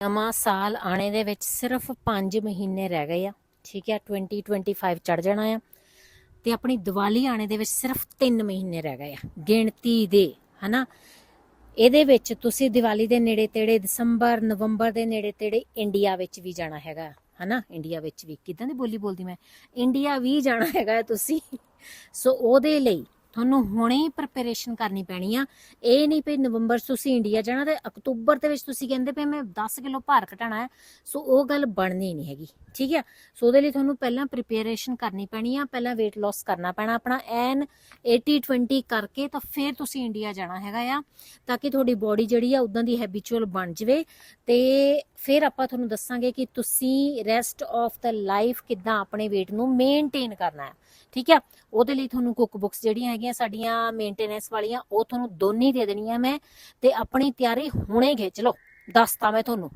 ਨਵਾਂ ਸਾਲ ਆਣੇ ਦੇ ਵਿੱਚ ਸਿਰਫ 5 ਮਹੀਨੇ ਰਹਿ ਗਏ ਆ, ਠੀਕ ਹੈ 2025 ਚੜ ਜਾਣਾ ਆ। ਤੇ ਆਪਣੀ ਦੀਵਾਲੀ ਆਣੇ ਦੇ ਵਿੱਚ ਸਿਰਫ 3 ਮਹੀਨੇ ਰਹਿ ਗਏ ਆ, ਗਿਣਤੀ ਦੇ, ਹਨਾ? ਇਹਦੇ ਵਿੱਚ ਤੁਸੀਂ ਦੀਵਾਲੀ ਦੇ ਨੇੜੇ ਤੇੜੇ ਦਸੰਬਰ, ਨਵੰਬਰ ਦੇ ਨੇੜੇ ਤੇੜੇ ਇੰਡੀਆ ਵਿੱਚ ਵੀ ਜਾਣਾ ਹੈਗਾ, ਹਨਾ? ਇੰਡੀਆ ਵਿੱਚ ਵੀ। ਕਿਦਾਂ ਦੀ ਬੋਲੀ ਬੋਲਦੀ ਮੈਂ? ਇੰਡੀਆ ਵੀ ਜਾਣਾ ਹੈਗਾ ਤੁਸੀਂ। ਸੋ ਉਹਦੇ ਲਈ ਤੁਹਾਨੂੰ ਹੁਣੇ ਹੀ ਪ੍ਰਿਪਰੇਸ਼ਨ ਕਰਨੀ ਪੈਣੀ ਆ। ਇਹ ਨਹੀਂ ਪਈ ਨਵੰਬਰ 'ਚ ਤੁਸੀਂ ਇੰਡੀਆ ਜਾਣਾ ਤੇ ਅਕਤੂਬਰ ਦੇ ਵਿੱਚ ਤੁਸੀਂ ਕਹਿੰਦੇ ਪਏ ਮੈਂ 10 ਕਿਲੋ ਭਾਰ ਘਟਾਣਾ ਹੈ। ਸੋ ਉਹ ਗੱਲ ਬਣਨੀ ਨਹੀਂ ਹੈਗੀ, ਠੀਕ ਹੈ? ਸੋ ਉਹਦੇ ਲਈ ਤੁਹਾਨੂੰ ਪਹਿਲਾਂ ਪ੍ਰਿਪਰੇਸ਼ਨ ਕਰਨੀ ਪੈਣੀ ਆ, ਪਹਿਲਾਂ weight loss ਕਰਨਾ ਪੈਣਾ ਆਪਣਾ। ਐਨ 80 20 ਕਰਕੇ ਤਾਂ ਫਿਰ ਤੁਸੀਂ ਇੰਡੀਆ ਜਾਣਾ ਹੈਗਾ ਆ, ਤਾਂ ਕਿ ਤੁਹਾਡੀ ਬਾਡੀ ਜਿਹੜੀ ਆ ਉਦਾਂ ਦੀ ਹੈਬਿਚੁਅਲ ਬਣ ਜਵੇ। ਤੇ ਫਿਰ ਆਪਾਂ ਤੁਹਾਨੂੰ ਦੱਸਾਂਗੇ ਕਿ ਤੁਸੀਂ ਰੈਸਟ ਆਫ ਦਾ ਲਾਈਫ ਕਿੱਦਾਂ ਆਪਣੇ weight ਨੂੰ ਮੇਨਟੇਨ ਕਰਨਾ ਹੈ, ਠੀਕ ਹੈ? ਉਹਦੇ ਲਈ ਤੁਹਾਨੂੰ ਕੁੱਕ ਬੁੱਕਸ ਜਿਹੜੀਆਂ ਹੈਗੀਆਂ ਸਾਡੀਆਂ ਮੇਨਟੇਨੈਂਸ ਵਾਲੀਆਂ, ਉਹ ਤੁਹਾਨੂੰ ਦੋਨੇ ਦੇ ਦੇਣੀਆਂ ਮੈਂ ਤੇ ਆਪਣੀ ਤਿਆਰੀ ਹੁਣੇ ਖਿੱਚ ਲਓ। ਦੱਸਤਾ ਮੈਂ ਤੁਹਾਨੂੰ।